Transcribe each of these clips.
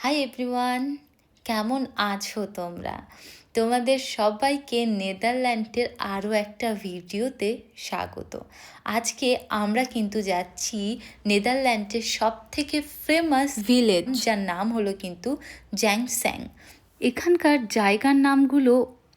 Hi everyone কেমন আছো তোমরা? তোমাদের সবাইকে নেদারল্যান্ডের আরও একটা ভিডিওতে স্বাগত। আজকে আমরা কিন্তু যাচ্ছি নেদারল্যান্ডের সব থেকে ফেমাস ভিলেজ যার নাম হলো কিন্তু জ্যাংস্যাং এখানকার জায়গার নামগুলো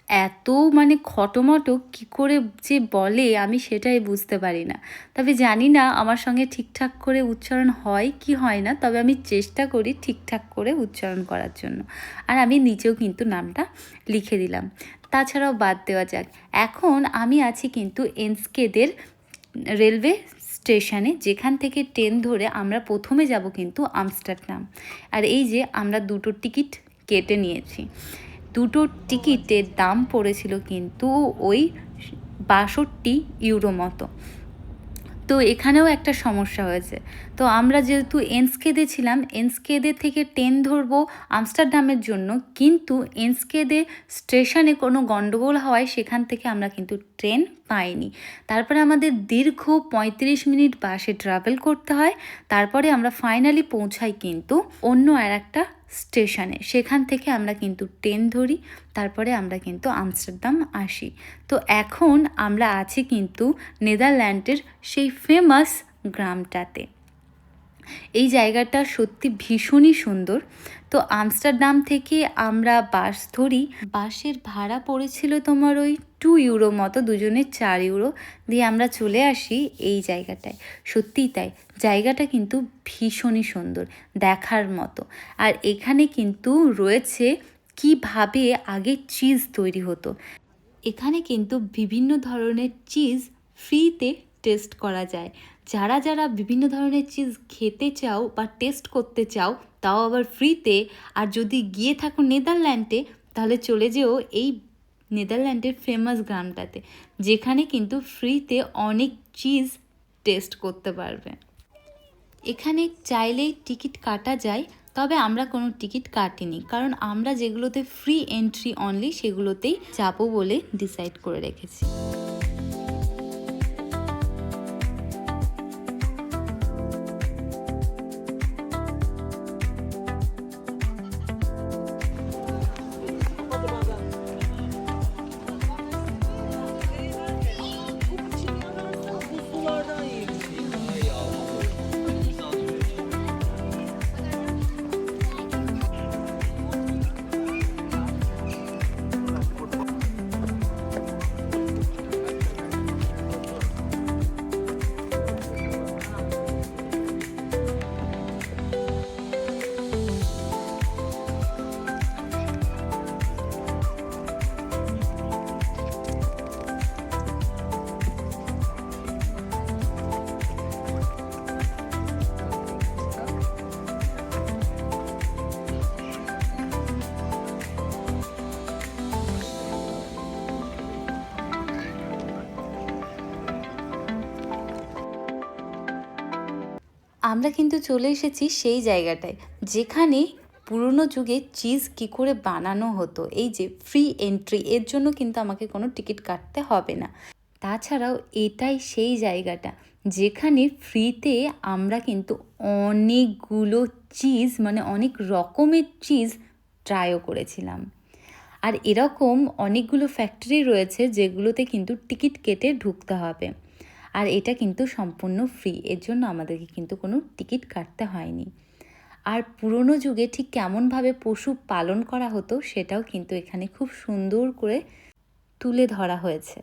এত মানে খটোমটো কী করে যে বলে আমি সেটাই বুঝতে পারি না। তবে জানি না আমার সঙ্গে ঠিকঠাক করে উচ্চারণ হয় কি হয় না, তবে আমি চেষ্টা করি ঠিকঠাক করে উচ্চারণ করার জন্য। আর আমি নিচেও কিন্তু নামটা লিখে দিলাম। তাছাড়াও বাদ দেওয়া যাক। এখন আমি আছি কিন্তু এনস্কেদের রেলওয়ে স্টেশনে, যেখান থেকে ট্রেন ধরে আমরা প্রথমে যাব কিন্তু আমস্টারডাম। আর এই যে আমরা দুটো টিকিট কেটে নিয়েছি। দুটো টিকিটের দাম পড়েছিল কিন্তু ওই বাষট্টি ইউরো মতো। তো এখানেও একটা সমস্যা হয়েছে। তো আমরা যেহেতু এনস্কেদে ছিলাম, এনস্কেদে থেকে ট্রেন ধরবো আমস্টারডামের জন্য, কিন্তু এনস্কেদে স্টেশনে কোনো গণ্ডগোল হওয়ায় সেখান থেকে আমরা কিন্তু ট্রেন পাইনি। তারপরে আমাদের দীর্ঘ পঁয়ত্রিশ মিনিট বাসে ট্রাভেল করতে হয়। তারপরে আমরা ফাইনালি পৌঁছাই কিন্তু অন্য আর একটা স্টেশনে সেখান থেকে আমরা কিন্তু ট্রেন ধরি, তারপরে আমরা কিন্তু আমস্টারডাম আসি। তো এখন আমরা আছি কিন্তু নেদারল্যান্ডের সেই ফেমাস গ্রামটাতে। এই জায়গাটা সত্যি ভীষণই সুন্দর। তো আমস্টারডাম থেকে আমরা বাস ধরি। বাসের ভাড়া পড়েছিল তোমার ওই টু ইউরো মতো দুজনের চার ইউরো দিয়ে আমরা চলে আসি এই জায়গাটায়। সত্যিই তাই। জায়গাটা কিন্তু ভীষণই সুন্দর, দেখার মতো। আর এখানে কিন্তু রয়েছে কীভাবে আগে চিজ তৈরি হতো। এখানে কিন্তু বিভিন্ন ধরনের চিজ ফ্রিতে টেস্ট করা যায়। যারা যারা বিভিন্ন ধরনের চিজ খেতে চাও বা টেস্ট করতে চাও, তাও আবার ফ্রিতে আর যদি গিয়ে থাকো নেদারল্যান্ডে, তাহলে চলে যেও এই নেদারল্যান্ডের ফেমাস গ্রামটাতে, যেখানে কিন্তু ফ্রিতে অনেক চিজ টেস্ট করতে পারবে। এখানে চাইলেই টিকিট কাটা যায়, তবে আমরা কোনো টিকিট কাটিনি, কারণ আমরা যেগুলোতে ফ্রি এন্ট্রি অনলি সেগুলোতেই যাব বলে ডিসাইড করে রেখেছি। আমরা কিন্তু চলে এসেছি সেই জায়গাটায়, যেখানে পুরনো যুগে চিজ কি করে বানানো হতো, এই যে ফ্রি এন্ট্রি এর জন্য কিন্তু আমাকে কোনো টিকিট কাটতে হবে না। তাছাড়াও এটাই সেই জায়গাটা, যেখানে ফ্রিতে আমরা কিন্তু অনেকগুলো চিজ মানে অনেক রকমের চিজ ট্রাইও করেছিলাম। আর এরকম অনেকগুলো ফ্যাক্টরি রয়েছে যেগুলোতে কিন্তু টিকিট কেটে ঢুকতে হবে। আর এটা কিন্তু সম্পূর্ণ ফ্রি এর জন্য আমাদেরকে কিন্তু কোনো টিকিট কাটতে হয়নি। আর পুরনো যুগে ঠিক কেমনভাবে পশু পালন করা হতো, সেটাও কিন্তু এখানে খুব সুন্দর করে তুলে ধরা হয়েছে।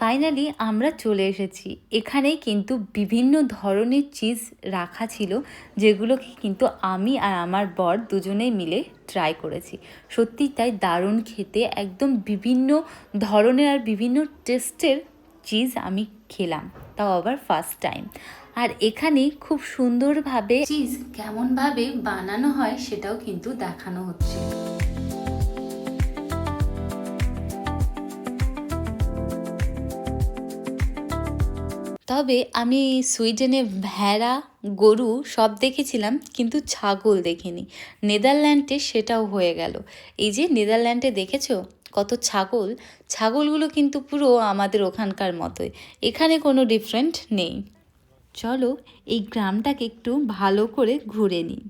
ফাইনালি আমরা চলে এসেছি। এখানেই কিন্তু বিভিন্ন ধরনের চিজ রাখা ছিল, যেগুলোকে কিন্তু আমি আর আমার বর দুজনেই মিলে ট্রাই করেছি। সত্যি তাই দারুণ খেতে, একদম বিভিন্ন ধরনের আর বিভিন্ন টেস্টের চিজ আমি খেলাম, তাও আবার ফার্স্ট টাইম আর এখানে খুব সুন্দরভাবে চিজ কেমনভাবে বানানো হয় সেটাও কিন্তু দেখানো হচ্ছে। তবে আমি সুইডেনে ভেড়া, গরু সব দেখেছিলাম, কিন্তু ছাগল দেখিনি। নেদারল্যান্ডে সেটাও হয়ে গেল। এই যে নেদারল্যান্ডে দেখেছ? কত ছাগল? ছাগলগুলো কিন্তু পুরো আমাদের ওখানকার মতোই। এখানে কোনো ডিফারেন্ট নেই। চলো এই গ্রামটাকে একটু ভালো করে ঘুরে নিই।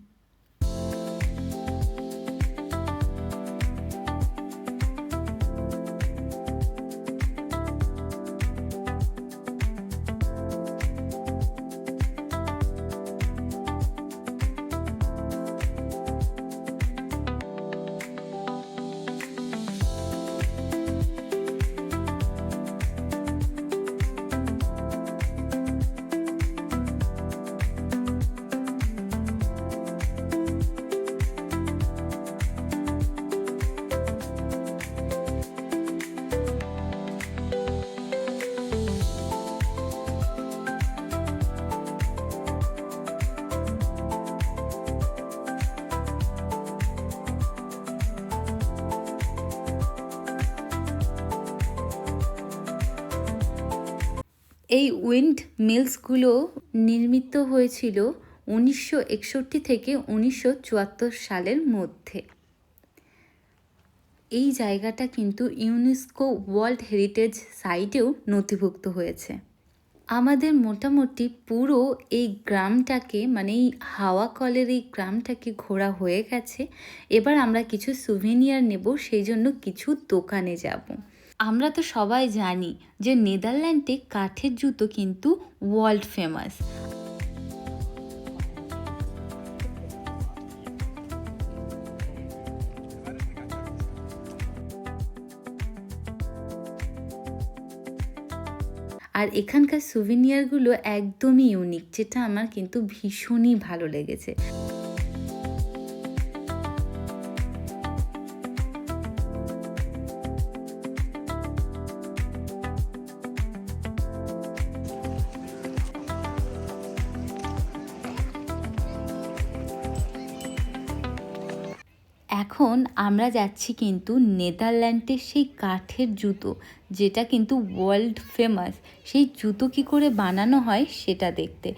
এই উইন্ড মিলসগুলো নির্মিত হয়েছিল উনিশশো একষট্টি থেকে উনিশশো চুয়াত্তর সালের মধ্যে। এই জায়গাটা কিন্তু ইউনেস্কো ওয়ার্ল্ড হেরিটেজ সাইটেও নথিভুক্ত হয়েছে। আমাদের মোটামুটি পুরো এই গ্রামটাকে মানে এই হাওয়া কলের এই গ্রামটাকে ঘোরা হয়ে গেছে। এবার আমরা কিছু সুভেনিয়ার নেব, সেই জন্য কিছু দোকানে যাব। আমরা তো সবাই জানি যে নেদারল্যান্ডে কাঠের জুতো কিন্তু ওয়ার্ল্ড ফেমাস আর এখানকার সুভিনিয়ারগুলো একদমই ইউনিক যেটা আমার কিন্তু ভীষণই ভালো লেগেছে। এখন আমরা যাচ্ছি কিন্তু নেদারল্যান্ডের সেই কাঠের জুতো, যেটা কিন্তু ওয়ার্ল্ড ফেমাস সেই জুতো কি করে বানানো হয় সেটা দেখতে।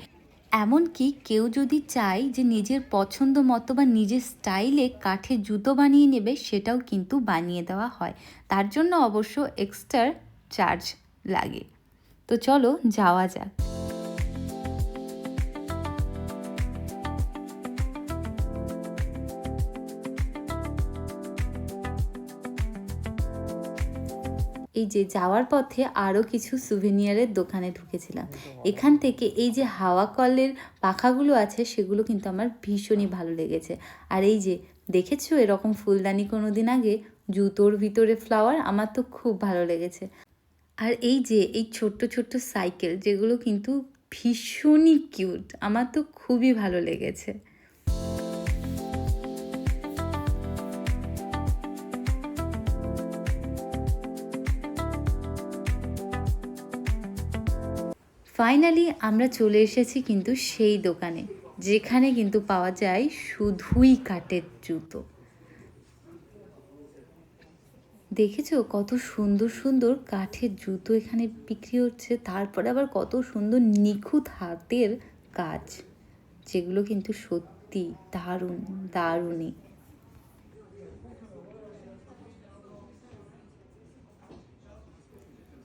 এমনকি কেউ যদি চায় যে নিজের পছন্দ মতো বা নিজের স্টাইলে কাঠের জুতো বানিয়ে নেবে, সেটাও কিন্তু বানিয়ে দেওয়া হয়। তার জন্য অবশ্য এক্সট্রা চার্জ লাগে। তো চলো যাওয়া যাক। এই যে যাওয়ার পথে আরও কিছু সুভেনিয়ারের দোকানে ঢুকেছিলাম। এখান থেকে এই যে হাওয়া কলের পাখাগুলো আছে সেগুলো কিন্তু আমার ভীষণই ভালো লেগেছে। আর এই যে দেখেছ এরকম ফুলদানি কোনো দিন আগে? জুতোর ভিতরে ফ্লাওয়ার আমার তো খুব ভালো লেগেছে। আর এই যে এই ছোট্ট ছোট্ট সাইকেল যেগুলো কিন্তু ভীষণই কিউট আমার তো খুবই ভালো লেগেছে। ফাইনালি আমরা চলে এসেছি কিন্তু সেই দোকানে, যেখানে কিন্তু পাওয়া যায় শুধুই কাঠের জুতো। দেখেছ কত সুন্দর সুন্দর কাঠের জুতো এখানে বিক্রি হচ্ছে, তারপরে আবার কত সুন্দর নিখুঁত হাতের কাজ, যেগুলো কিন্তু সত্যি দারুণ, দারুণই।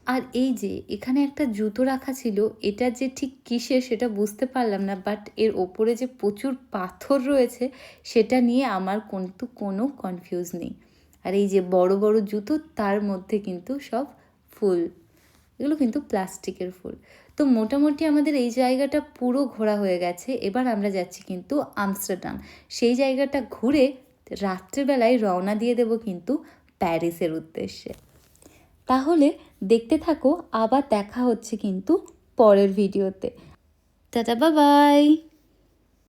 আর এই যে, এখানে একটা জুতো রাখা ছিল, এটা যে ঠিক কিসের সেটা বুঝতে পারলাম না বাট এর ওপরে যে প্রচুর পাথর রয়েছে, সেটা নিয়ে আমার কিন্তু কোনো কনফিউজ নেই। আর এই যে বড় বড় জুতো, তার মধ্যে কিন্তু সব ফুল। এগুলো কিন্তু প্লাস্টিকের ফুল। তো মোটামুটি আমাদের এই জায়গাটা পুরো ঘোরা হয়ে গেছে। এবার আমরা যাচ্ছি কিন্তু আমস্টারডাম। সেই জায়গাটা ঘুরে রাত্রেবেলায় রওনা দিয়ে দেব কিন্তু প্যারিসের উদ্দেশ্যে। তাহলে দেখতে থাকো আবার দেখা হচ্ছে কিন্তু পরের ভিডিওতে। টাটা বাবাই।